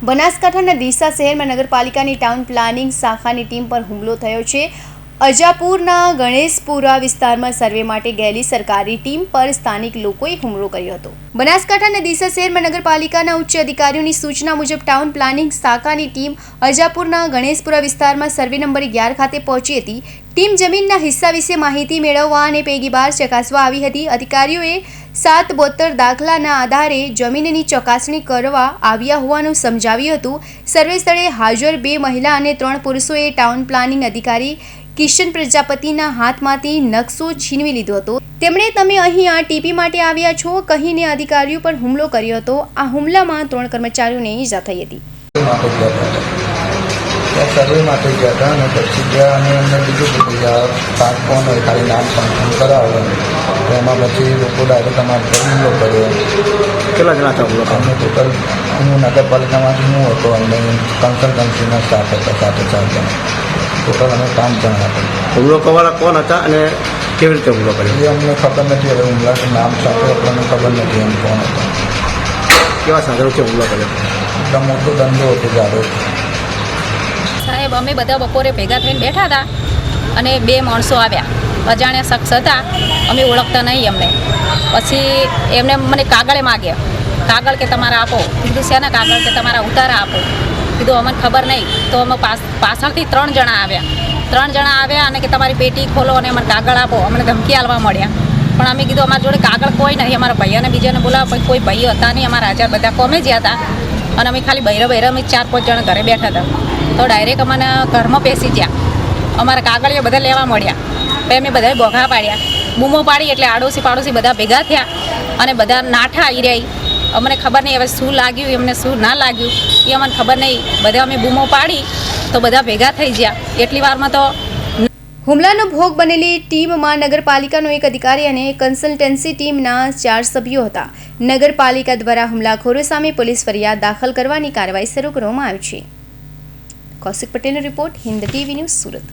બનાસકાંઠાના ડીસા શહેરમાં નગરપાલિકાની ટાઉન પ્લાનિંગ શાખાની ટીમ પર હુમલો થયો છે. અજાપુરના ગણેશપુરા વિસ્તારમાં સર્વે માટે ગયેલી સરકારી ટીમ પર સ્થાનિક લોકોએ હુમલો કર્યો હતો. બનાસકાંઠાના ડીસા શહેરમાં નગરપાલિકાના ઉચ્ચ અધિકારીઓની સૂચના મુજબ ટાઉન પ્લાનિંગ શાખાની ટીમ અજાપુરના ગણેશપુરા વિસ્તારમાં સર્વે નંબર અગિયાર ખાતે પહોંચી હતી. ટીમ જમીનના હિસ્સા વિશે માહિતી મેળવવા અને પૈકી બાર ચકાસવા આવી હતી. અધિકારીઓએ સાત બોતેર દાખલાના આધારે જમીનની ચકાસણી કરવા આવ્યા હોવાનું સમજાવ્યું હતું. સર્વે સ્થળે હાજર બે મહિલા અને ત્રણ પુરુષોએ ટાઉન પ્લાનિંગ અધિકારી કિશન પ્રજાપતિના હાથમાંથી નકશો છીનવી લીધો હતો. તેમણે તમે અહીં આ ટીપી માટે આવ્યા છો કહીને અધિકારીઓ પર હુમલો કર્યો હતો. આ હુમલામાં ત્રણ કર્મચારીઓને ઈજા થઈ હતી. સર્વે માટે ગયા હતા અને પછી ગયા અને અમને કીધું કે આ પાક કોણ હોય, ખાલી નામ ફંક્શન એમાં પછી લોકો ડાયરેક્ટ અમારા હુમલો કર્યો. કેટલા જણા હતા અમે ટોટલ હું નગરપાલિકામાંથી હું હતો અને કન્સલ્ટન્સીના સ્ટાફ હતા સાથે ચાર જણા ટોટલ અમે પાંચ જણા હતા હુમલો કોણ હતા અને કેવી રીતે હુમલો કર્યો એ અમને ખબર નથી હવે હુમલાનું નામ સાથે આપણને ખબર નથી એમ કોણ હતા કેવા સાધનોથી હુમલો કર્યો એટલા મોટો ધંધો હતો જાડો સાહેબ, અમે બધા બપોરે ભેગા થઈને બેઠા હતા અને બે માણસો આવ્યા. અજાણ્યા શખ્સ હતા. અમે ઓળખતા નહીં એમને. પછી એમને મને કાગળે માગ્યા. કાગળ કે તમારા આપો. કીધું, શેના કાગળ કે તમારા ઉતારા આપો? કીધું, અમને ખબર નહીં. તો અમે પાછળથી ત્રણ જણા આવ્યા. ત્રણ જણા આવ્યા અને કે તમારી પેટી ખોલો અને અમને કાગળ આપો. અમને ધમકી આલવા મળ્યા. પણ અમે કીધું, અમારા જોડે કાગળ કોઈ નહીં અમારા ભાઈઓને બીજાને બોલાવો. પણ કોઈ ભાઈઓ હતા નહીં. અમારા હાજર બધા કોમે જ્યાં હતા. અને અમે ખાલી બૈરા બૈરા અમે ચાર, પાંચ જણા ઘરે બેઠા હતા. તો ડાયરેક્ટ અમને ઘરમાં બેસી ગયા. અમારા કાગળિયા બધા લેવા મળ્યા. પછી અમે બધાએ બોઘા પાડ્યા. બૂમો પાડી એટલે આડોશી પાડોશી બધા ભેગા થયા અને બધા નાઠા આવી રહ્યા અમને ખબર નહીં હવે શું લાગ્યું, એમને શું ના લાગ્યું, એ અમને ખબર નહીં. બધા અમે બૂમો પાડી તો બધા ભેગા થઈ ગયા. એટલી વારમાં તો હુમલાનો ભોગ બનેલી ટીમમાં નગરપાલિકાનો એક અધિકારી અને કન્સલ્ટન્સી ટીમના ચાર સભ્યો હતા. નગરપાલિકા દ્વારા હુમલાખોરો સામે પોલીસ ફરિયાદ દાખલ કરવાની કાર્યવાહી શરૂ કરવામાં આવી છે. કૌશિક પટેલનો report Hind TV news Surat.